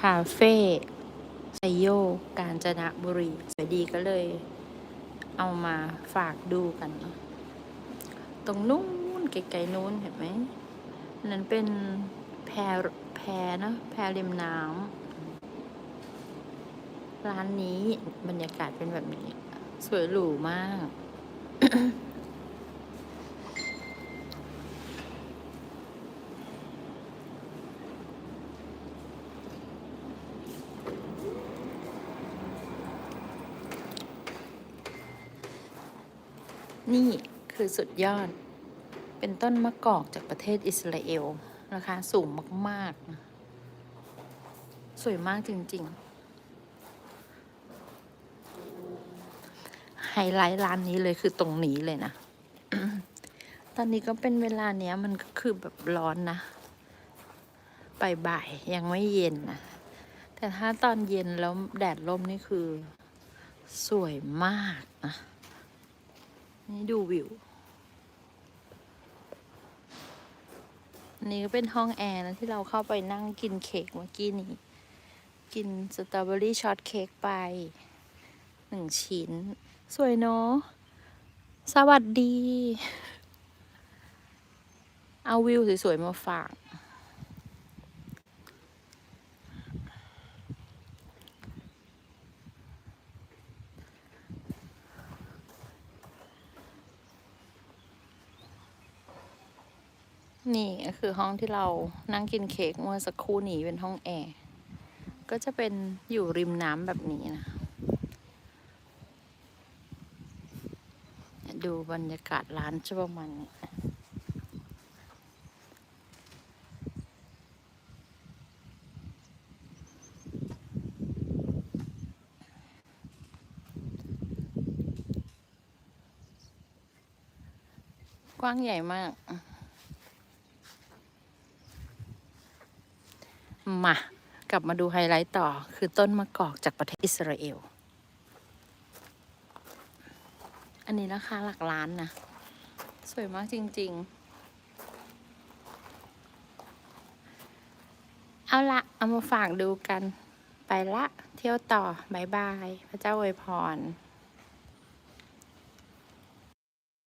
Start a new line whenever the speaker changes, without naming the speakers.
คาเฟ่ไซโยกาญจนบุรีสวยดีก็เลย เอามาฝากดูกันเนอะตรงนู้นไกลๆนู้นเห็นไหมนั้นเป็นแพรแพเนะแพรริมน้ำร้านนี้บรรยากาศเป็นแบบนี้ สวยหรูมาก นี่คือสุดยอด เป็นต้นมะกอกจากประเทศอิสราเอลราคาสูงมากๆนะสวยมากจริง ๆ ไฮไลท์ร้านนี้เลยคือตรงนี้เลยนะ ตอนนี้ก็เป็นเวลาเนี้ยมันก็คือแบบร้อนนะบ่ายๆยังไม่เย็นนะ แต่ถ้าตอนเย็นแล้วแดดร่มนี่คือสวยมากนะ นี่ดูวิว อันนี้ก็เป็นห้องแอร์นะที่เราเข้าไปนั่งกินเค้กเมื่อกี้นี้ กินสตรอเบอรี่ช็อตเค้กไปหนึ่งชิ้น สวยเนาะ สวัสดี เอาวิวสวยๆมาฝาก นี่ก็คือห้องที่เรานั่งกินเค้กเมื่อสักครู่นี้เป็นห้องแอร์ก็จะเป็นอยู่ริมน้ำแบบนี้นะ ดูบรรยากาศร้านจะประมาณนี้กว้างใหญ่มาก มากลับมาดูไฮไลท์ต่อคือต้นมะกอกจากประเทศอิสราเอล อันนี้ราคาหลักล้านนะ สวยมากจริง ๆ เอาละเอามาฝากดูกัน ไปละ เที่ยวต่อบายบาย พระเจ้าอวยพร